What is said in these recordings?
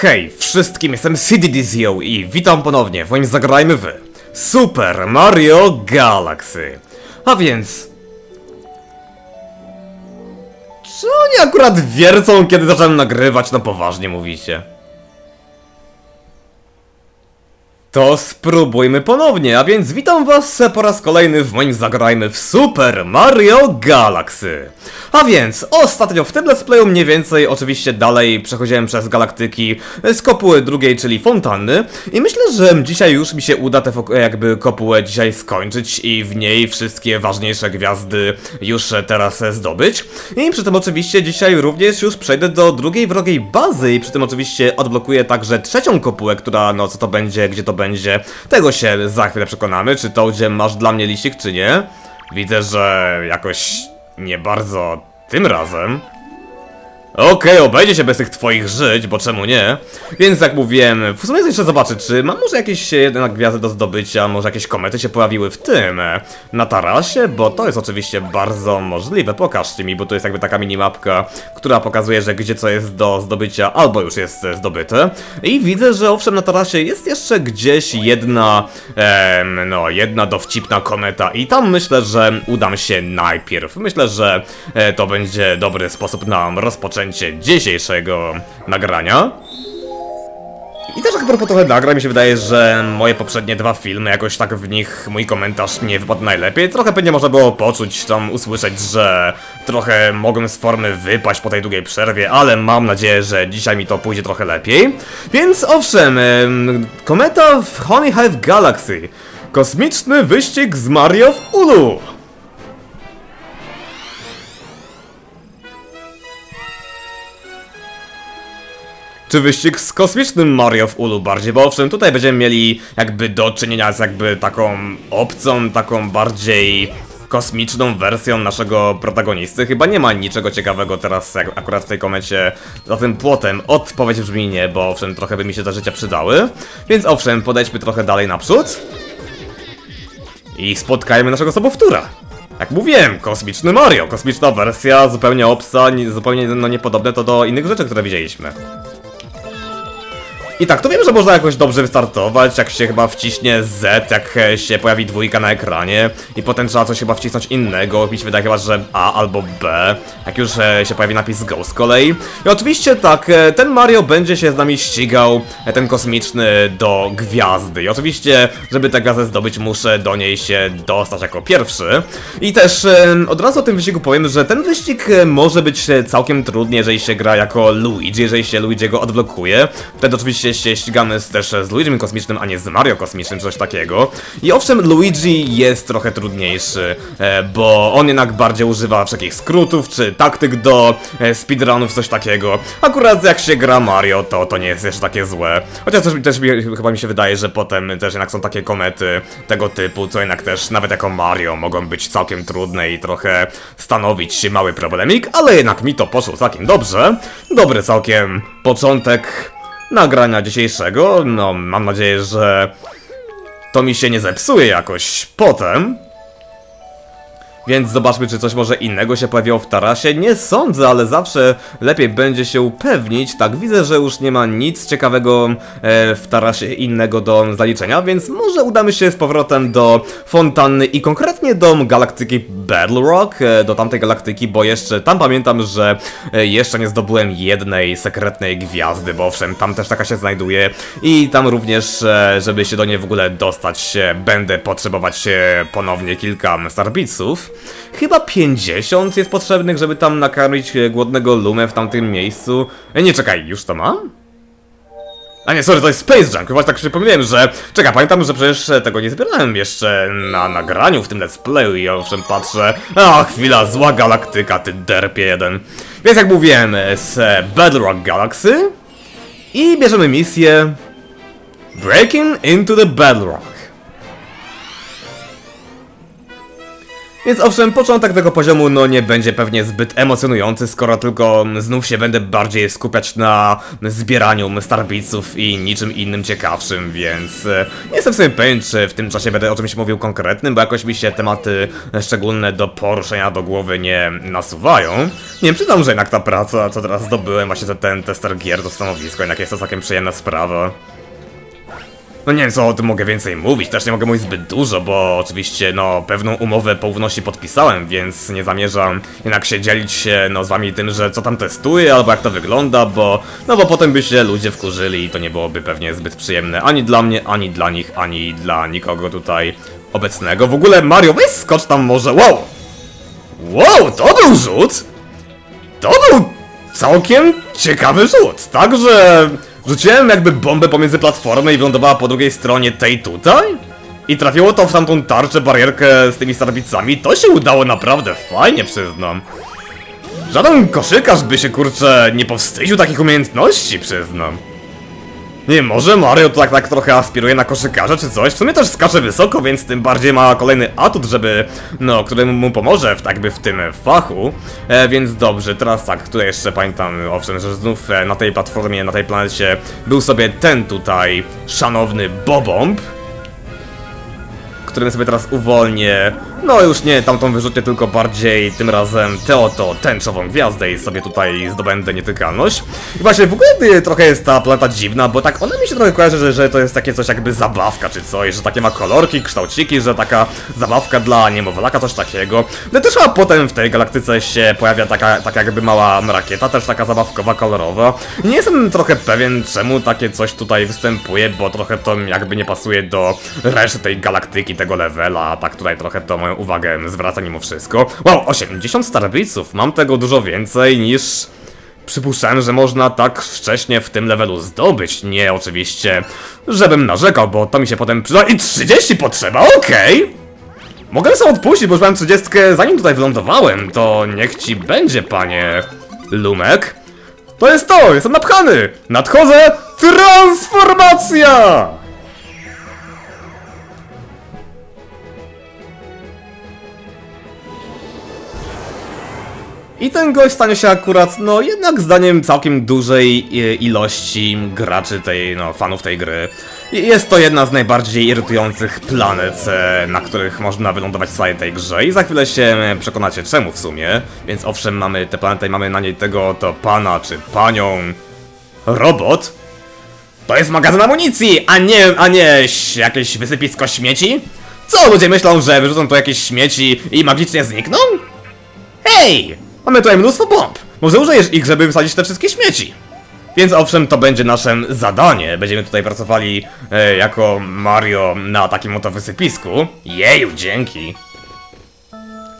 Hej, wszystkim jestem CDDZO i witam ponownie w moim Zagrajmy w Super Mario Galaxy. A więc... Czy oni akurat wiercą, kiedy zacząłem nagrywać? No poważnie mówicie. To spróbujmy ponownie, a więc witam was po raz kolejny w moim Zagrajmy w Super Mario Galaxy. A więc, ostatnio w tym let's playu mniej więcej, oczywiście dalej przechodziłem przez galaktyki z kopuły drugiej, czyli fontanny i myślę, że dzisiaj już mi się uda tę jakby kopułę dzisiaj skończyć i w niej wszystkie ważniejsze gwiazdy już teraz zdobyć. I przy tym oczywiście dzisiaj również już przejdę do drugiej wrogiej bazy i przy tym oczywiście odblokuję także trzecią kopułę, która no co to będzie, gdzie to będzie, tego się za chwilę przekonamy, czy to gdzie masz dla mnie liścik, czy nie. Widzę, że jakoś nie bardzo tym razem. Okej, okay, obejdzie się bez tych twoich żyć, bo czemu nie? Więc jak mówiłem, w sumie jeszcze zobaczyć, czy mam może jakieś jednak gwiazdy do zdobycia, może jakieś komety się pojawiły w tym, e, na tarasie, bo to jest oczywiście bardzo możliwe, pokażcie mi, bo to jest jakby taka minimapka, która pokazuje, że gdzie co jest do zdobycia, albo już jest zdobyte. I widzę, że owszem na tarasie jest jeszcze gdzieś jedna, em, no jedna dowcipna kometa i tam myślę, że udam się najpierw. Myślę, że e, to będzie dobry sposób na rozpoczęcie rozpoczęcie dzisiejszego nagrania. I też jak propos trochę nagrań, mi się wydaje, że moje poprzednie dwa filmy, jakoś tak w nich mój komentarz nie wypadł najlepiej. Trochę pewnie można było poczuć, tam usłyszeć, że trochę mogłem z formy wypaść po tej długiej przerwie, ale mam nadzieję, że dzisiaj mi to pójdzie trochę lepiej. Więc owszem, kometa w Honey Hive Galaxy. Kosmiczny wyścig z Mario w Ulu. Czy wyścig z kosmicznym Mario w Ulu bardziej, bo owszem, tutaj będziemy mieli jakby do czynienia z jakby taką opcją, taką bardziej kosmiczną wersją naszego protagonisty. Chyba nie ma niczego ciekawego teraz jak akurat w tej komecie za tym płotem. Odpowiedź brzmi nie, bo owszem, trochę by mi się te życia przydały. Więc owszem, podejdźmy trochę dalej naprzód. I spotkajmy naszego sobowtóra. Jak mówiłem, kosmiczny Mario, kosmiczna wersja, zupełnie obsa, zupełnie no, niepodobne to do innych rzeczy, które widzieliśmy. I tak, to wiem, że można jakoś dobrze wystartować, jak się chyba wciśnie Z, jak się pojawi dwójka na ekranie i potem trzeba coś chyba wcisnąć innego, mi się wydaje chyba, że A albo B, jak już e, się pojawi napis Go z kolei. I oczywiście tak, e, ten Mario będzie się z nami ścigał, e, ten kosmiczny, do gwiazdy. I oczywiście, żeby tę gwiazdę zdobyć, muszę do niej się dostać jako pierwszy. I też od razu o tym wyścigu powiem, że ten wyścig może być całkiem trudny, jeżeli się gra jako Luigi, jeżeli się Luigi'ego odblokuje. Wtedy oczywiście się ścigamy z, też z Luigi Kosmicznym, a nie z Mario Kosmicznym, coś takiego. I owszem, Luigi jest trochę trudniejszy, e, bo on jednak bardziej używa wszelkich skrótów, czy taktyk do e, speedrunów, coś takiego. Akurat jak się gra Mario, to to nie jest jeszcze takie złe. Chociaż też, też chyba mi się wydaje, że potem też jednak są takie komety tego typu, co jednak też nawet jako Mario mogą być całkiem trudne i trochę stanowić mały problemik, ale jednak mi to poszło całkiem dobrze. Dobry całkiem początek nagrania dzisiejszego. No, mam nadzieję, że to mi się nie zepsuje jakoś potem. Więc zobaczmy, czy coś może innego się pojawiło w tarasie. Nie sądzę, ale zawsze lepiej będzie się upewnić. Tak, widzę, że już nie ma nic ciekawego e, w tarasie innego do zaliczenia, więc może udamy się z powrotem do fontanny i konkretnie do galaktyki Battle Rock, e, do tamtej galaktyki, bo jeszcze tam pamiętam, że e, jeszcze nie zdobyłem jednej sekretnej gwiazdy, bo owszem, tam też taka się znajduje i tam również, żeby się do niej w ogóle dostać, będę potrzebować ponownie kilka Starbitsów. Chyba 50 jest potrzebnych, żeby tam nakarmić e, głodnego Lumę w tamtym miejscu. E, nie, czekaj, już to mam? A nie, sorry, to jest Space Junk, właśnie tak przypomniałem, że... Czekaj, pamiętam, że przecież tego nie zbierałem jeszcze na nagraniu w tym let's playu i owszem patrzę... A, chwila, zła galaktyka, ty derpie jeden. Więc jak mówiłem, z Bedrock Galaxy... I bierzemy misję... Breaking into the Bedrock. Więc owszem, początek tego poziomu no nie będzie pewnie zbyt emocjonujący, skoro tylko znów się będę bardziej skupiać na zbieraniu starbiców i niczym innym ciekawszym, więc e, nie jestem sobie pewien, czy w tym czasie będę o czymś mówił konkretnym, bo jakoś mi się tematy szczególne do poruszenia do głowy nie nasuwają. Nie przyznam, że jednak ta praca, co teraz zdobyłem, właśnie ten tester gier, to stanowisko, jednak jest to całkiem przyjemna sprawa. No nie wiem co o tym mogę więcej mówić, też nie mogę mówić zbyt dużo, bo oczywiście no pewną umowę poufności podpisałem, więc nie zamierzam jednak się dzielić no z wami tym, że co tam testuję albo jak to wygląda, bo no bo potem by się ludzie wkurzyli i to nie byłoby pewnie zbyt przyjemne ani dla mnie, ani dla nich, ani dla nikogo tutaj obecnego. W ogóle Mario, weź skocz tam może, wow! Wow, to był rzut! To był całkiem ciekawy rzut, także rzuciłem jakby bombę pomiędzy platformę i wylądowała po drugiej stronie tej tutaj? I trafiło to w tamtą tarczę, barierkę z tymi starbicami, to się udało naprawdę fajnie, przyznam. Żaden koszykarz by się, kurczę, nie powstydził takich umiejętności, przyznam. Nie, może Mario tak, tak trochę aspiruje na koszykarza czy coś. W sumie też skacze wysoko, więc tym bardziej ma kolejny atut, żeby, no, który mu pomoże w, tak by w tym fachu. E, więc dobrze, teraz tak, tutaj jeszcze pamiętam, owszem, że znów e, na tej platformie, na tej planecie był sobie ten tutaj szanowny Bobomb którym sobie teraz uwolnię. No już nie tamtą wyrzutnię, tylko bardziej tym razem tę oto tęczową gwiazdę i sobie tutaj zdobędę nietykalność. I właśnie w ogóle trochę jest ta planeta dziwna, bo tak ona mi się trochę kojarzy, że, że to jest takie coś jakby zabawka czy coś, że takie ma kolorki, kształciki, że taka zabawka dla niemowlaka, coś takiego. No też chyba potem w tej galaktyce się pojawia taka, taka jakby mała rakieta, też taka zabawkowa, kolorowa. Nie jestem trochę pewien, czemu takie coś tutaj występuje, bo trochę to jakby nie pasuje do reszty tej galaktyki, tego levela, a tak tutaj trochę to moją uwagę zwraca mimo wszystko. Wow, 80 Starbitsów, mam tego dużo więcej niż... Przypuszczałem, że można tak wcześnie w tym levelu zdobyć. Nie oczywiście, żebym narzekał, bo to mi się potem przyda. I 30 potrzeba, okej! Okay. Mogę sobie odpuścić, bo już mam 30 zanim tutaj wylądowałem. To niech ci będzie, panie Lumek. To jest to, jestem napchany! Nadchodzę! Transformacja! I ten gość stanie się akurat, no jednak zdaniem całkiem dużej e, ilości graczy tej, no fanów tej gry. Jest to jedna z najbardziej irytujących planet, e, na których można wylądować w całej tej grze i za chwilę się e, przekonacie czemu w sumie. Więc owszem, mamy tę planetę i mamy na niej tego to pana czy panią robot. To jest magazyn amunicji, a nie, a nie jakieś wysypisko śmieci? Co ludzie myślą, że wyrzucą tu jakieś śmieci i magicznie znikną? Hej! Mamy tutaj mnóstwo bomb. Może użyjesz ich, żeby wysadzić te wszystkie śmieci. Więc owszem, to będzie naszym zadanie. Będziemy tutaj pracowali e, jako Mario na takim oto wysypisku. Jeju, dzięki.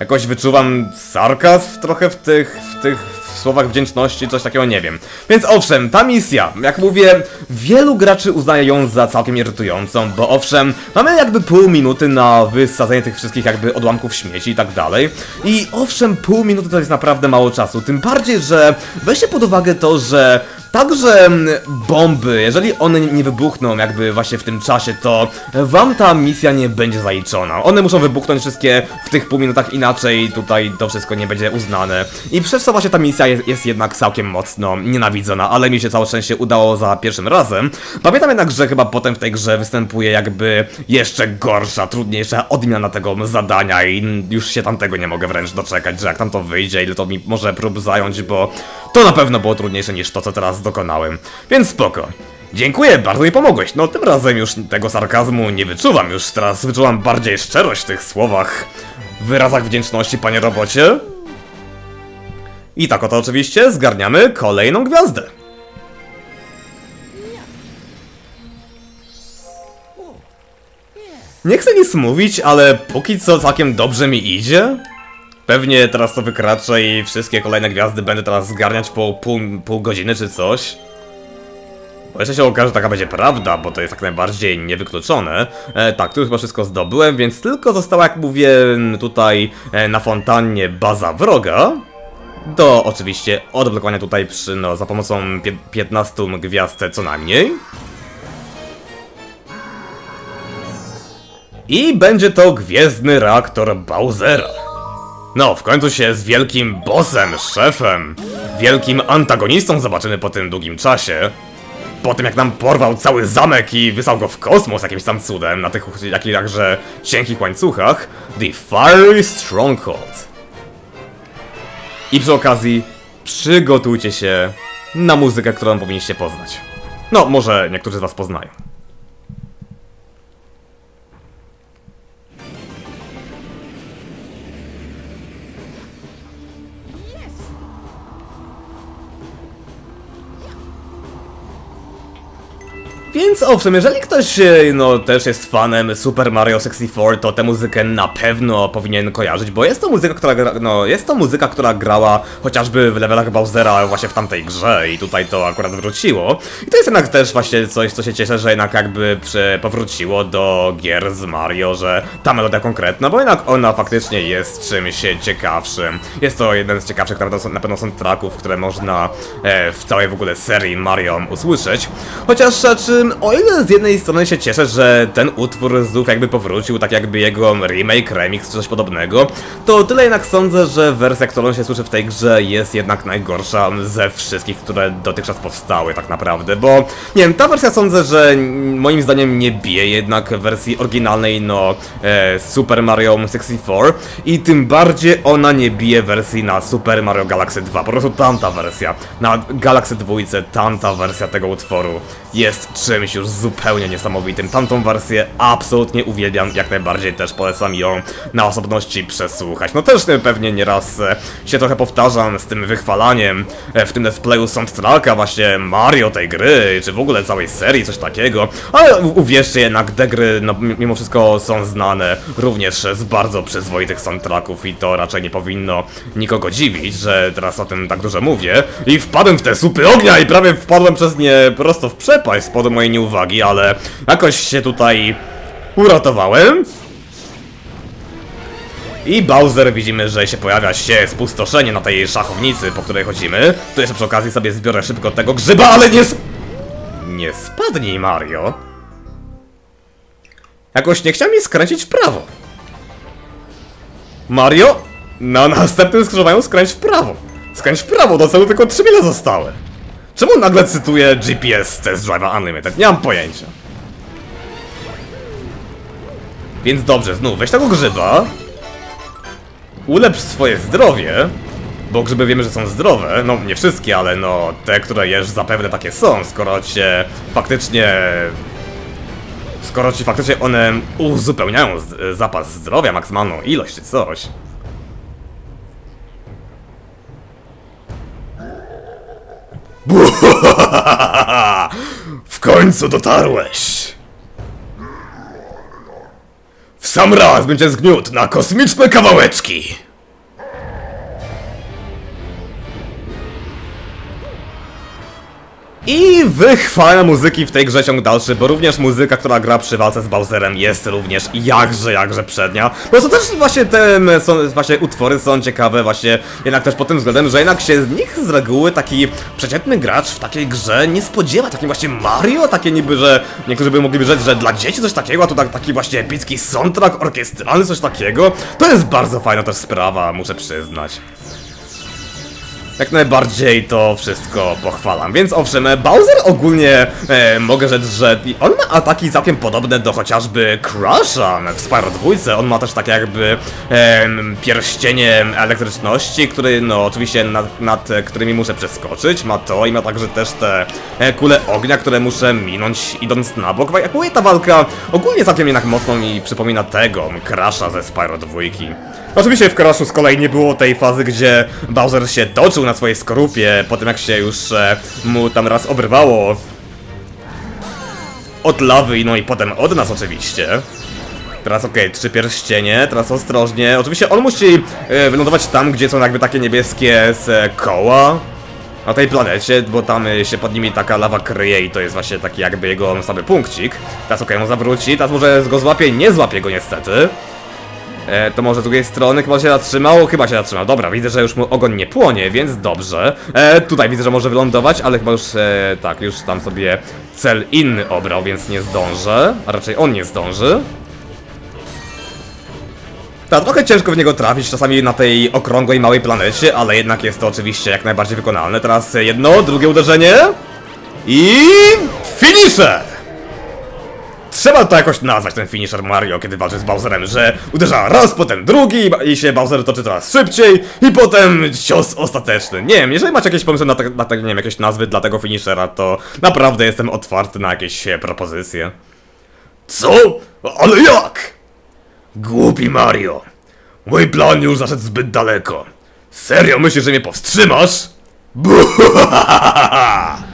Jakoś wyczuwam sarkazm trochę w tych, w tych w słowach wdzięczności, coś takiego nie wiem. Więc owszem, ta misja, jak mówię, wielu graczy uznaje ją za całkiem irytującą, bo owszem, mamy jakby pół minuty na wysadzenie tych wszystkich jakby odłamków śmieci i tak dalej. I owszem, pół minuty to jest naprawdę mało czasu, tym bardziej, że weźcie pod uwagę to, że Także mm, bomby, jeżeli one nie wybuchną jakby właśnie w tym czasie, to wam ta misja nie będzie zaliczona. One muszą wybuchnąć wszystkie w tych pół minutach, inaczej tutaj to wszystko nie będzie uznane. I przez co właśnie ta misja jest, jest jednak całkiem mocno nienawidzona, ale mi się całe szczęście udało za pierwszym razem. Pamiętam jednak, że chyba potem w tej grze występuje jakby jeszcze gorsza, trudniejsza odmiana tego zadania i już się tamtego nie mogę wręcz doczekać, że jak tam to wyjdzie, ile to mi może prób zająć, bo to na pewno było trudniejsze niż to, co teraz dokonałem. Więc spoko. Dziękuję, bardzo mi pomogłeś. No tym razem już tego sarkazmu nie wyczuwam, już teraz wyczuwam bardziej szczerość w tych słowach, wyrazach wdzięczności, panie robocie. I tak oto oczywiście zgarniamy kolejną gwiazdę. Nie chcę nic mówić, ale póki co całkiem dobrze mi idzie. Pewnie teraz to wykraczę i wszystkie kolejne gwiazdy będę teraz zgarniać po pół, pół godziny czy coś. Bo jeszcze się okaże, że taka będzie prawda, bo to jest jak najbardziej niewykluczone. E, tak, tu już chyba wszystko zdobyłem, więc tylko została, jak mówię, tutaj e, na fontannie baza wroga. Do oczywiście odblokowania tutaj przy, no, za pomocą 15 gwiazd co najmniej. I będzie to gwiezdny reaktor Bowsera. No, w końcu się z wielkim bossem, szefem, wielkim antagonistą zobaczymy po tym długim czasie. Po tym jak nam porwał cały zamek i wysłał go w kosmos jakimś tam cudem, na tych jakże cienkich łańcuchach, The Fiery Stronghold. I przy okazji, przygotujcie się na muzykę, którą powinniście poznać. No, może niektórzy z was poznają. Więc owszem, jeżeli ktoś e, no, też jest fanem Super Mario 64, to tę muzykę na pewno powinien kojarzyć, bo jest to muzyka, która gra, no, jest to muzyka, która grała chociażby w levelach Bowsera właśnie w tamtej grze i tutaj to akurat wróciło. I to jest jednak też właśnie coś, co się cieszę, że jednak jakby powróciło do gier z Mario, że ta melodia konkretna, bo jednak ona faktycznie jest czymś ciekawszym. Jest to jeden z ciekawszych na pewno, na pewno są tracków, które można e, w całej w ogóle serii Mario usłyszeć. Chociaż e, czy o ile z jednej strony się cieszę, że ten utwór znów jakby powrócił, tak jakby jego remake, remix czy coś podobnego, to tyle jednak sądzę, że wersja, którą się słyszy w tej grze jest jednak najgorsza ze wszystkich, które dotychczas powstały tak naprawdę, bo nie wiem, ta wersja sądzę, że moim zdaniem nie bije jednak wersji oryginalnej, no e, Super Mario 64 i tym bardziej ona nie bije wersji na Super Mario Galaxy 2, po prostu tamta wersja, na Galaxy 2 tamta wersja tego utworu jest czymś już zupełnie niesamowitym. Tamtą wersję absolutnie uwielbiam, jak najbardziej też polecam ją na osobności przesłuchać. No też pewnie nieraz e, się trochę powtarzam z tym wychwalaniem e, w tym displayu soundtracka właśnie Mario tej gry, czy w ogóle całej serii, coś takiego, ale uwierzcie jednak, te gry no, mimo wszystko są znane również z bardzo przyzwoitych soundtracków i to raczej nie powinno nikogo dziwić, że teraz o tym tak dużo mówię i wpadłem w te supy ognia i prawie wpadłem przez nie prosto w przepaść spod mojej nieuwagi, ale jakoś się tutaj uratowałem. I Bowser widzimy, że się pojawia się spustoszenie na tej szachownicy, po której chodzimy. Tu jeszcze przy okazji sobie zbiorę szybko tego grzyba, ale nie sp... Nie spadnij, Mario. Jakoś nie chciał mi skręcić w prawo. Mario, na następnym skrzyżowaniu skręć w prawo. Skręć w prawo, do celu tylko 3 mile zostały. Czemu nagle cytuję GPS Test Drive Unlimited? Nie mam pojęcia. Więc dobrze, znów weź tego grzyba. Ulepsz swoje zdrowie. Bo grzyby wiemy, że są zdrowe. No, nie wszystkie, ale no, te, które jesz zapewne takie są, skoro cię faktycznie... Skoro ci faktycznie one uzupełniają zapas zdrowia, maksymalną ilość czy coś. W końcu dotarłeś! W sam raz będzie zgniótł na kosmiczne kawałeczki! I wychwala muzyki w tej grze ciąg dalszy, bo również muzyka, która gra przy walce z Bowserem jest również jakże, jakże przednia. Bo to też właśnie te są, właśnie utwory są ciekawe właśnie jednak też pod tym względem, że jednak się z nich z reguły taki przeciętny gracz w takiej grze nie spodziewa. Takim właśnie Mario, takie niby, że niektórzy by mogli rzec, że dla dzieci coś takiego, a tu tak, taki właśnie epicki soundtrack orkiestralny, coś takiego. To jest bardzo fajna też sprawa, muszę przyznać. Jak najbardziej to wszystko pochwalam. Więc owszem, Bowser ogólnie e, mogę rzec, że on ma ataki całkiem podobne do chociażby Crusha w Spyro 2. On ma też tak jakby e, pierścienie elektryczności, który no oczywiście nad, nad, którymi muszę przeskoczyć. Ma to i ma także też te e, kule ognia, które muszę minąć idąc na bok. Jak mówię, ta walka ogólnie całkiem jednak mocno mi przypomina tego Crusha ze Spyro 2. Oczywiście w Crushu z kolei nie było tej fazy, gdzie Bowser się toczył na swojej skorupie, po tym jak się już e, mu tam raz obrywało od lawy, no i potem od nas oczywiście. Teraz okej, okay, trzy pierścienie, teraz ostrożnie. Oczywiście on musi e, wylądować tam, gdzie są jakby takie niebieskie z e, koła. Na tej planecie, bo tam e, się pod nimi taka lawa kryje i to jest właśnie taki jakby jego słaby punkcik. Teraz okej, okay, on zawróci, teraz może go złapie, nie złapie go niestety. E, to może z drugiej strony chyba się zatrzymał? Chyba się zatrzymał. Dobra, widzę, że już mu ogon nie płonie, więc dobrze. E, tutaj widzę, że może wylądować, ale chyba już, e, tak, już tam sobie cel inny obrał, więc nie zdążę. A raczej on nie zdąży. Tak, trochę ciężko w niego trafić, czasami na tej okrągłej, małej planecie, ale jednak jest to oczywiście jak najbardziej wykonalne. Teraz jedno, drugie uderzenie. I... Finisher! Trzeba to jakoś nazwać, ten finisher Mario, kiedy walczy z Bowserem, że uderza raz, potem drugi i się Bowser toczy coraz szybciej i potem cios ostateczny. Nie wiem, jeżeli macie jakieś pomysły na, na nie wiem, jakieś nazwy dla tego finishera, to naprawdę jestem otwarty na jakieś e, propozycje. Co? Ale jak? Głupi Mario. Mój plan już zaszedł zbyt daleko. Serio myślisz, że mnie powstrzymasz? Buhahaha!